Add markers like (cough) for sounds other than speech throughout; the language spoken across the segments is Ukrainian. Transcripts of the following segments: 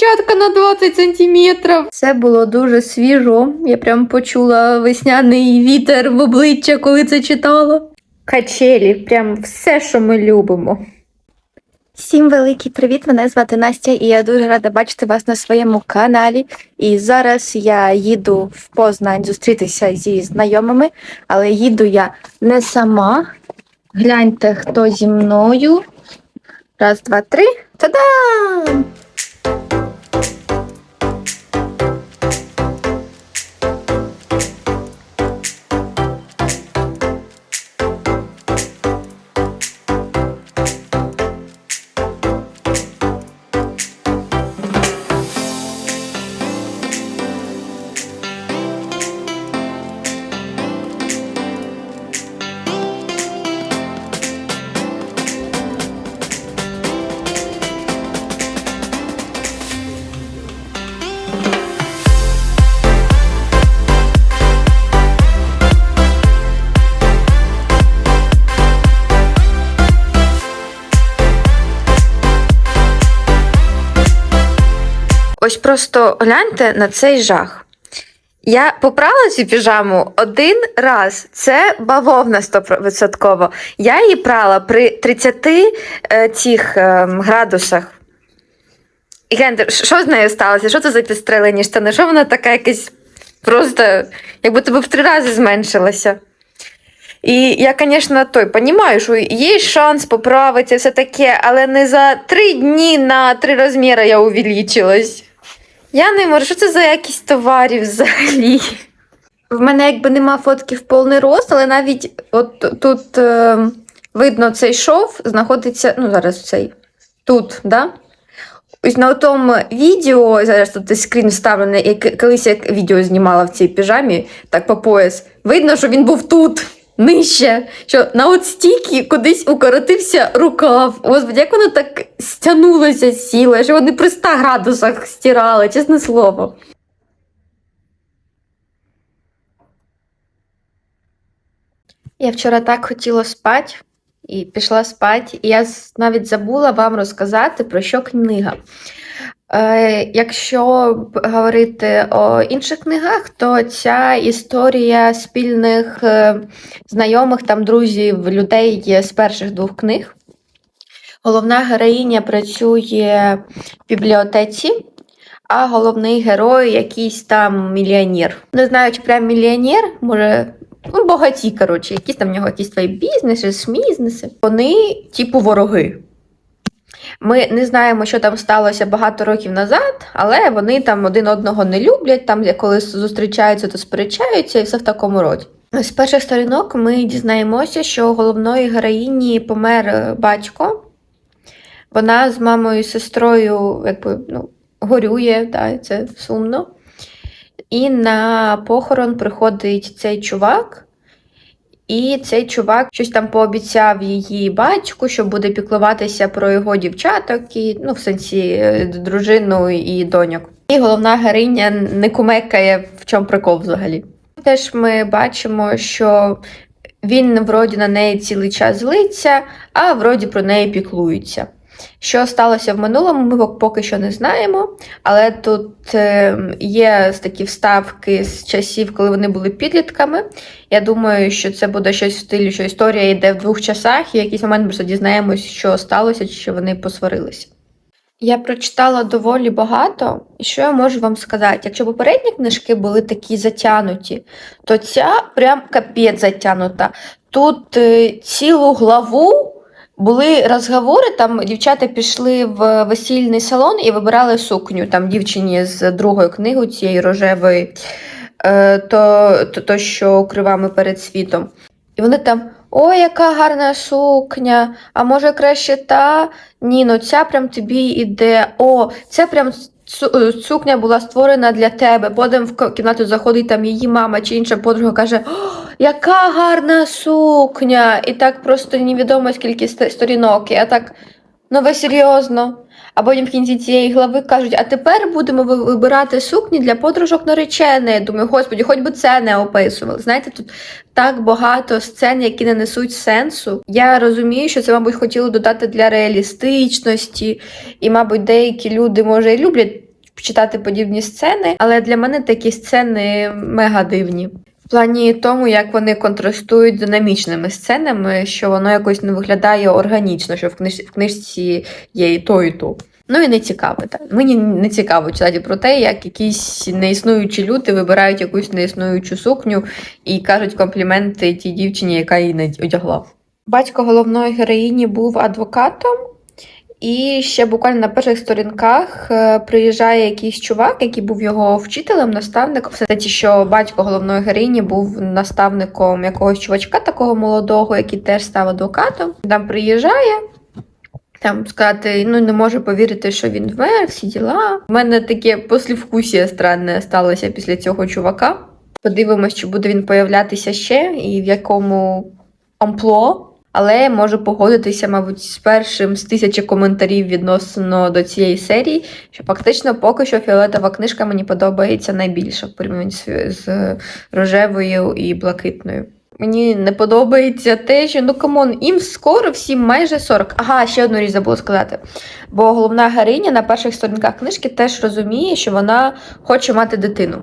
дівчатка на 20 сантиметрів. Це було дуже свіжо. Я прям почула весняний вітер в обличчя, коли це читала. Качелі, прям все, що ми любимо. Всім великий привіт! Мене звати Настя, і я дуже рада бачити вас на своєму каналі. І зараз я їду в Познань зустрітися зі знайомими, але їду я не сама. Гляньте, хто зі мною. Раз, два, три. Та-дам! Ось просто гляньте на цей жах. Я попрала цю піжаму один раз. Це бавовна 100%. Я її прала при 30 е, цих е, градусах. І що з нею сталося? Що це за підстрелені штани? Що вона така якась просто, якби тебе в три рази зменшилася. І я, звісно, той розумію, що є шанс поправити все таке, але не за три дні на три розміри я увеличилась. Я не можу, що це за якість товарів взагалі. В мене якби нема фотки в повний рост, але навіть от тут е, видно цей шов знаходиться, ну зараз цей тут, да? Ось на тому відео, зараз тут скрін вставлений, як колись я відео знімала в цій піжамі, так по пояс. Видно, що він був тут, нижче. Що на от стільки кудись укоротився рукав. Господи, як воно так стягнулося, сіло, що вони при 100 градусах стирали, чесне слово. Я вчора так хотіла спати і пішла спати, і я навіть забула вам розказати про що книга. Е, якщо говорити о інших книгах, то ця історія спільних е, знайомих, там друзів, людей з перших двох книг. Головна героїня працює в бібліотеці, а головний герой якийсь там мільйонер. Не знаю, чи прям мільйонер, може, ну, багаті, коротше, якісь там в нього якісь свої бізнеси, шмізнеси. Вони, типу, вороги. Ми не знаємо, що там сталося багато років назад, але вони там один одного не люблять, там коли зустрічаються, то сперечаються, і все в такому роді. З перших сторінок ми дізнаємося, що головної героїні помер е, батько. Вона з мамою і сестрою якби, ну, горює, да, це сумно. І на похорон приходить цей чувак. І цей чувак щось там пообіцяв її батьку, що буде піклуватися про його дівчаток, і, ну, в сенсі е, дружину і доньок. І головна героїня не кумекає, в чому прикол взагалі. Теж ми бачимо, що він вроді на неї цілий час злиться, а вроді про неї піклується. Що сталося в минулому, ми поки що не знаємо, але тут е, є такі вставки з часів, коли вони були підлітками. Я думаю, що це буде щось в стилі, що історія йде в двох часах, і в якийсь момент просто дізнаємось, що сталося, чи що вони посварилися. Я прочитала доволі багато, і що я можу вам сказати? Якщо попередні книжки були такі затянуті, то ця прям капець затянута. Тут е, цілу главу були розговори, там дівчата пішли в весільний салон і вибирали сукню там дівчині з другої книги, цієї рожевої, е, то, то, то що кривами перед світом. І вони там: ой, яка гарна сукня, а може краще та? Ні, ну ця прям тобі іде. О, ця прям сукня була створена для тебе. Потім в кімнату заходить там її мама чи інша подруга каже: яка гарна сукня! І так просто невідомо скільки ст- сторінок. Я так, ну ви серйозно. А потім в кінці цієї глави кажуть, а тепер будемо вибирати сукні для подружок нареченої. Думаю, господі, хоч би це не описували. Знаєте, тут так багато сцен, які не несуть сенсу. Я розумію, що це, мабуть, хотіли додати для реалістичності, і, мабуть, деякі люди, може, і люблять читати подібні сцени, але для мене такі сцени мега дивні. Плані тому, як вони контрастують динамічними сценами, що воно якось не виглядає органічно, що в, книж... в книжці є і то, і то. Ну і не цікаво. Так. Мені не цікаво читати про те, як якісь неіснуючі люди вибирають якусь неіснуючу сукню і кажуть компліменти тій дівчині, яка її не одягла. Батько головної героїні був адвокатом, і ще буквально на перших сторінках е, приїжджає якийсь чувак, який був його вчителем, наставником. Все те, що батько головної героїні був наставником якогось чувачка, такого молодого, який теж став адвокатом. Там приїжджає. Там сказати, ну не можу повірити, що він вмер, всі діла. У мене таке послівкусія странне сталося після цього чувака. Подивимось, чи буде він появлятися ще і в якому ампло. Але можу погодитися, мабуть, з першим з тисячі коментарів відносно до цієї серії, що фактично поки що фіолетова книжка мені подобається найбільше в порівнянні з, рожевою і блакитною. Мені не подобається те, що ну камон, їм скоро всім майже 40. Ага, ще одну річ забула сказати. Бо головна героїня на перших сторінках книжки теж розуміє, що вона хоче мати дитину.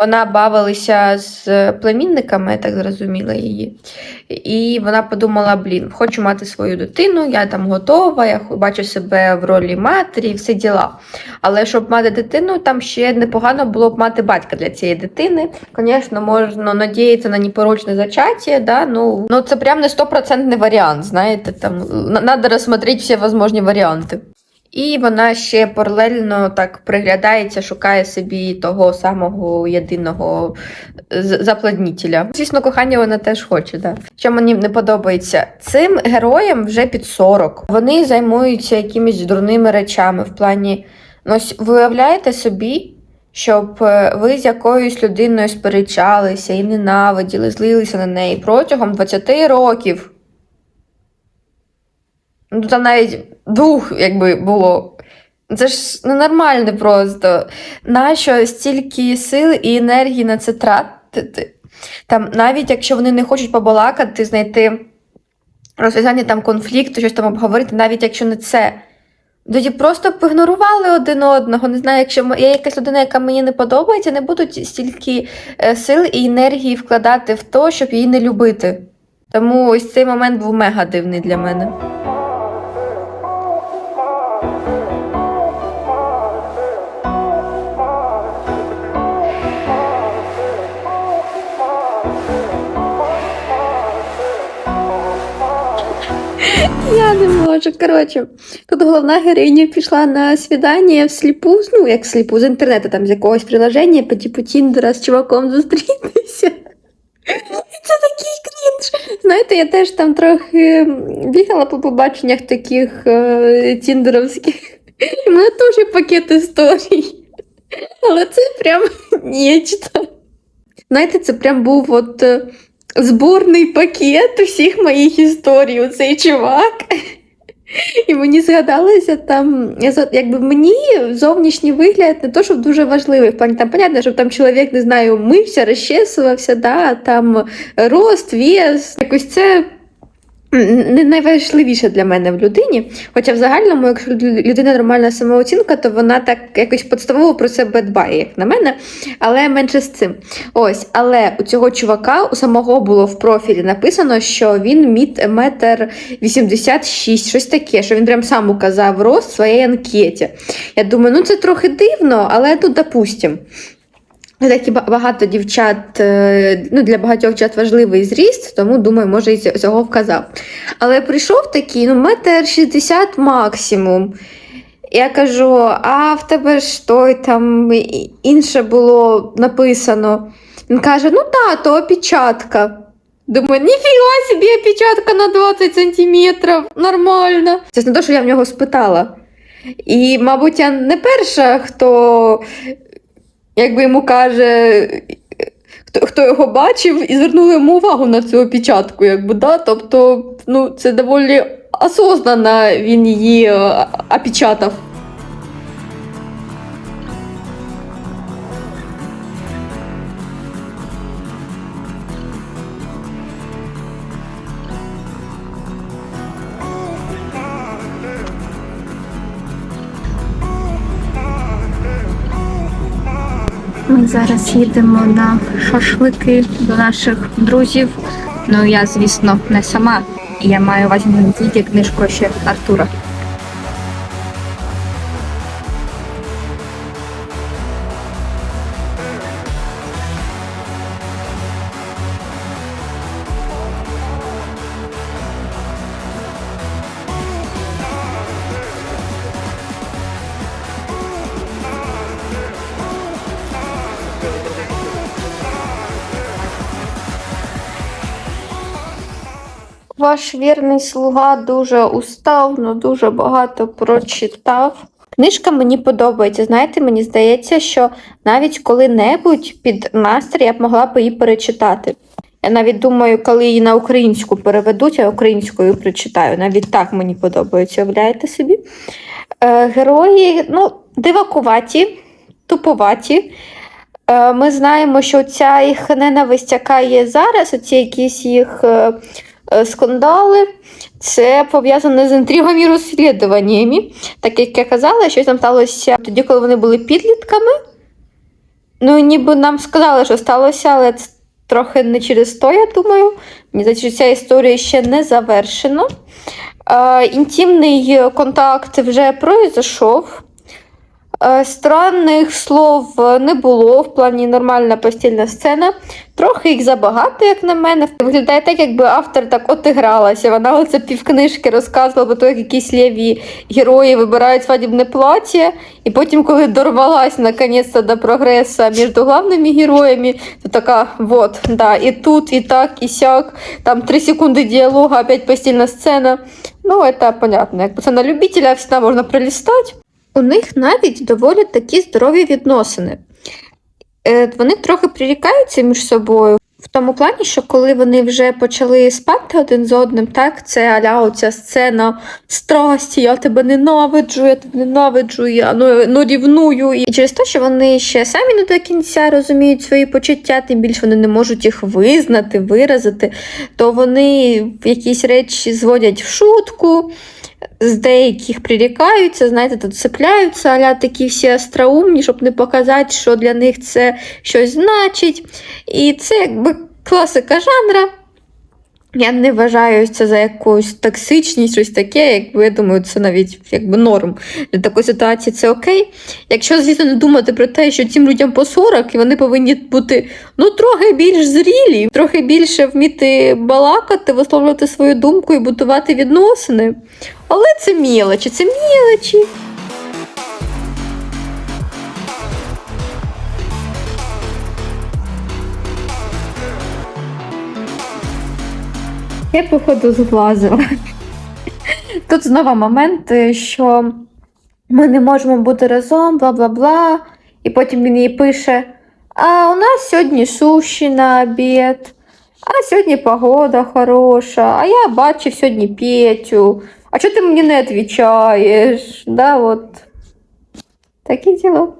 Вона бавилася з племінниками, я так зрозуміла її. І вона подумала: блін, хочу мати свою дитину, я там готова, я бачу себе в ролі матері, все діла. Але щоб мати дитину, там ще непогано було б мати батька для цієї дитини. Звісно, можна надіятися на непорочне зачаття, да? ну, ну це прям не стопроцентний варіант. Знаєте, там треба розсмотрети всі можливі варіанти. І вона ще паралельно так приглядається, шукає собі того самого єдиного заплоднітеля. Звісно, кохання вона теж хоче. Да. Що мені не подобається, цим героям вже під 40. Вони займаються якимись дурними речами в плані. Ну, виявляєте собі, щоб ви з якоюсь людиною сперечалися і ненавиділи, злилися на неї протягом 20 років. Ну, там навіть двох, якби було. Це ж ненормально просто. Нащо стільки сил і енергії на це тратити? Там, Навіть якщо вони не хочуть побалакати, знайти розв'язання там конфлікту, щось там обговорити, навіть якщо не це. Тоді просто поігнорували один одного. Не знаю, якщо є якась людина, яка мені не подобається, не будуть стільки е, сил і енергії вкладати в те, щоб її не любити. Тому ось цей момент був мега дивний для мене. Я не можу. Коротше, тут головна героїня пішла на свідання всліпу, ну, як всліпу, з інтернету, там з якогось приложення, по типу Тіндера з чуваком зустрітися. Це такий крінж. Знаєте, я теж там трохи бігала по побаченнях таких е, тіндеровських. У мене теж пакет історій. Але це прям (laughs) нічто. Знаєте, це прям був от. Зборний пакет усіх моїх історій, цей чувак. І мені згадалося там, якби мені зовнішній вигляд не то, щоб дуже важливий. В плані там, понятно, щоб там чоловік, не знаю, мився, розчесувався, да, там рост, вес. Якось це не найважливіше для мене в людині. Хоча в загальному, якщо людина нормальна самооцінка, то вона так якось подставово про себе дбає, як на мене. Але менше з цим. Ось, але у цього чувака у самого було в профілі написано, що він міт метр 86, щось таке, що він прям сам указав рост в своїй анкеті. Я думаю, ну це трохи дивно, але ну, допустим. Так і багато дівчат, е, ну для багатьох дівчат важливий зріст, тому думаю, може і цього вказав. Але прийшов такий, ну, метр шістдесят максимум. Я кажу: а в тебе ж той там інше було написано. Він каже: ну так, то опечатка. Думаю, ніфіга собі опечатка на 20 сантиметрів, нормально. Це не те, що я в нього спитала. І, мабуть, я не перша, хто якби йому каже, хто хто його бачив, і звернули йому увагу на цю опечатку, якби, да? Тобто, ну, це доволі осознанно він її е, опечатав. Зараз їдемо на шашлики до наших друзів. Ну я, звісно, не сама. Я маю увазі на тільки книжку ще Артура. Ваш вірний слуга дуже устав, ну дуже багато прочитав. Книжка мені подобається. Знаєте, мені здається, що навіть коли-небудь під настрій я б могла б її перечитати. Я навіть думаю, коли її на українську переведуть, я українською прочитаю. Навіть так мені подобається, уявляєте собі. Е, герої, ну, дивакуваті, туповаті. Е, ми знаємо, що ця їх ненависть, яка є зараз, оці якісь їх е, скандали, це пов'язане з інтригами і розслідуваннями. Так як я казала, що там сталося тоді, коли вони були підлітками. Ну, ніби нам сказали, що сталося, але це трохи не через то, я думаю. Мені здається, що ця історія ще не завершена. Е, інтимний контакт вже пройшов. Е, Странних слов не було в плані нормальна постільна сцена. Трохи їх забагато, як на мене. Виглядає так, якби автор так отигралася. Вона оце півкнижки розказувала про те, як якісь ліві герої вибирають свадібне плаття, і потім, коли дорвалась наконець до прогресу між главними героями, то така, вот, да, і тут, і так, і сяк. Там три секунди діалога, опять постільна сцена. Ну, це понятно. Якби це на любителя всегда можна пролистати. У них навіть доволі такі здорові відносини. Е, Вони трохи прирікаються між собою. В тому плані, що коли вони вже почали спати один з одним, так, це аля оця сцена страсті, я тебе ненавиджу, я тебе ненавиджу, я ну, ну рівную. І через те, що вони ще самі не до кінця розуміють свої почуття, тим більше вони не можуть їх визнати, виразити, то вони якісь речі зводять в шутку з деяких прирікаються, знаєте, тут цепляються, аля такі всі остроумні, щоб не показати, що для них це щось значить. І це якби класика жанра. Я не вважаю це за якусь токсичність, щось таке, якби я думаю, це навіть якби норм. Для такої ситуації це окей. Якщо, звісно, не думати про те, що цим людям по 40, і вони повинні бути ну, трохи більш зрілі, трохи більше вміти балакати, висловлювати свою думку і будувати відносини. Але це мілочі, це мілочі. Я, походу, зглазила. Тут знову момент, що ми не можемо бути разом, бла бла бла. І потім він їй пише: А у нас сьогодні суші на обід, а сьогодні погода хороша, а я бачив сьогодні Петю. А чого ти мені не відповідаєш? Да, от. Такі діло.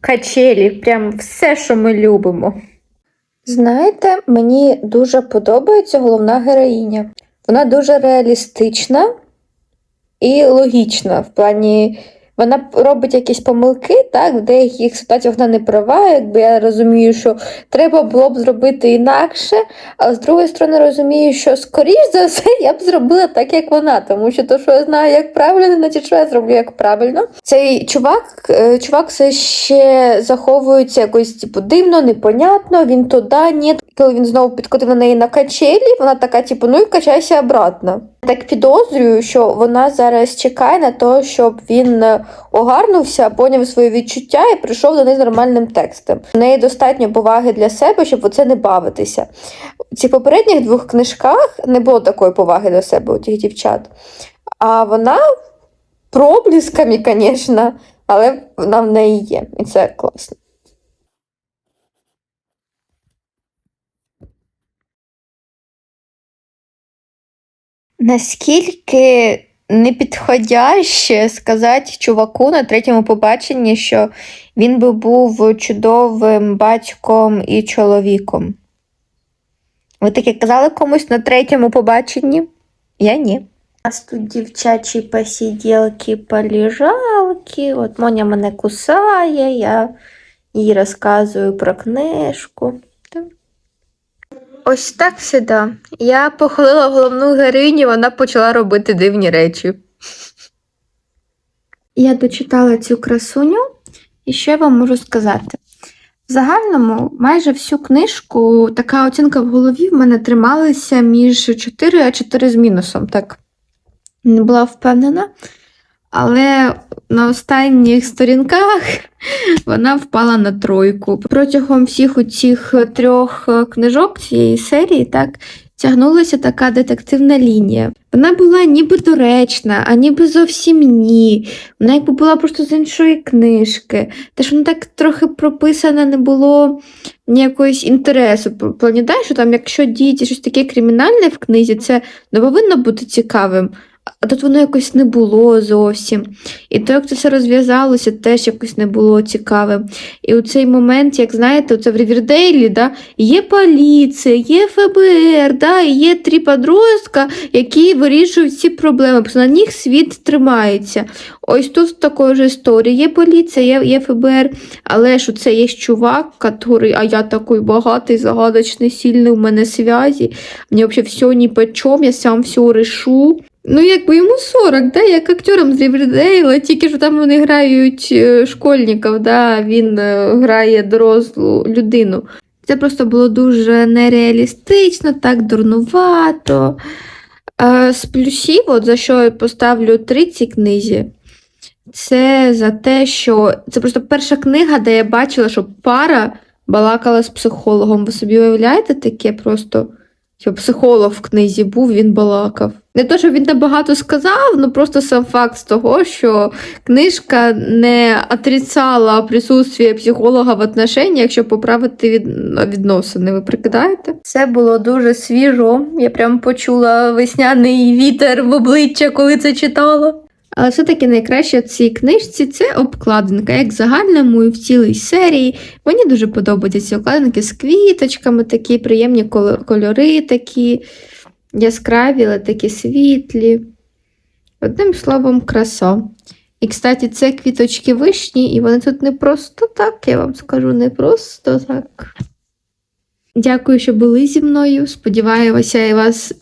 Качелі, прям все, що ми любимо. Знаєте, мені дуже подобається головна героїня. Вона дуже реалістична і логічна. В плані, вона робить якісь помилки, так, в деяких ситуаціях вона не права. Якби я розумію, що треба було б зробити інакше, а з другої сторони розумію, що скоріш за все я б зробила так, як вона, тому що то, що я знаю, як правильно, не значить, що я зроблю як правильно. Цей чувак, е, чувак все ще заховується якось типу, дивно, непонятно, він то да, ні. Коли він знову підкотив на неї на качелі, вона така, типу, ну і качайся обратно. Так підозрюю, що вона зараз чекає на те, щоб він е, огарнувся, поняв свої відчуття і прийшов до неї з нормальним текстом. У неї достатньо поваги для себе, щоб оце не бавитися. В цих попередніх двох книжках не було такої поваги до себе у тих дівчат. А вона проблисками, звісно, але вона в неї є. І це класно. Наскільки непідходяще сказати чуваку на третьому побаченні, що він би був чудовим батьком і чоловіком. Ви таке казали комусь на третьому побаченні? Я ні. У нас тут дівчачі посиділки, полежалки. От Моня мене кусає, я їй розказую про книжку. Ось так всегда. Я похвалила головну героїню, вона почала робити дивні речі. Я дочитала цю красуню, і що я вам можу сказати? В загальному, майже всю книжку така оцінка в голові в мене трималася між 4 а 4 з мінусом. Так не була впевнена. Але на останніх сторінках (laughs) вона впала на тройку. Протягом всіх цих трьох е, книжок цієї серії так тягнулася така детективна лінія. Вона була ніби доречна, а ніби зовсім ні. Вона якби була просто з іншої книжки. Теж вона так трохи прописана, не було ніякогось інтересу. Плані, що там, якщо діється щось таке кримінальне в книзі, це не повинно бути цікавим. А тут воно якось не було зовсім. І то, як це все розв'язалося, теж якось не було цікавим. І у цей момент, як знаєте, це в Рівердейлі, да, є поліція, є ФБР, да, і є три подростка, які вирішують ці проблеми. Просто на них світ тримається. Ось тут такої ж історії. Є поліція, є, є ФБР, але ж це є чувак, який, а я такий багатий, загадочний, сильний, у мене зв'язі, мені взагалі все ні по чому, я сам все решу. Ну, якби йому 40, да, як актерам з Рівердейла, тільки що там вони грають е, школьників, да, він е, грає дорослу людину. Це просто було дуже нереалістично, так дурнувато. Е, з плюсів, от за що я поставлю 3 цій книзі, це за те, що це просто перша книга, де я бачила, що пара балакала з психологом. Ви собі уявляєте таке просто? Що психолог в книзі був, він балакав. Не то, що він набагато сказав, ну просто сам факт з того, що книжка не отрицала присутствие психолога в отношеннях, якщо поправити від... відносини. Ви прикидаєте? Це було дуже свіжо. Я прям почула весняний вітер в обличчя, коли це читала. Але все-таки найкраще в цій книжці це обкладинка, як в загальному і в цілій серії. Мені дуже подобаються ці обкладинки з квіточками, такі приємні кольори, такі яскраві, але такі світлі. Одним словом, краса. І, кстати, це квіточки вишні, і вони тут не просто так, я вам скажу, не просто так. Дякую, що були зі мною. Сподіваюся, я вас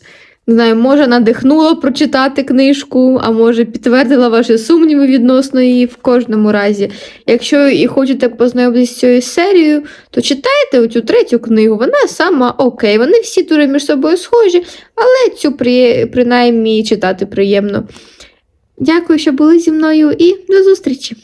не знаю, може надихнуло прочитати книжку, а може підтвердила ваші сумніви відносно її в кожному разі. Якщо і хочете познайомитися з цією серією, то читайте оцю третю книгу, вона сама окей. Вони всі дуже між собою схожі, але цю при... принаймні читати приємно. Дякую, що були зі мною, і до зустрічі!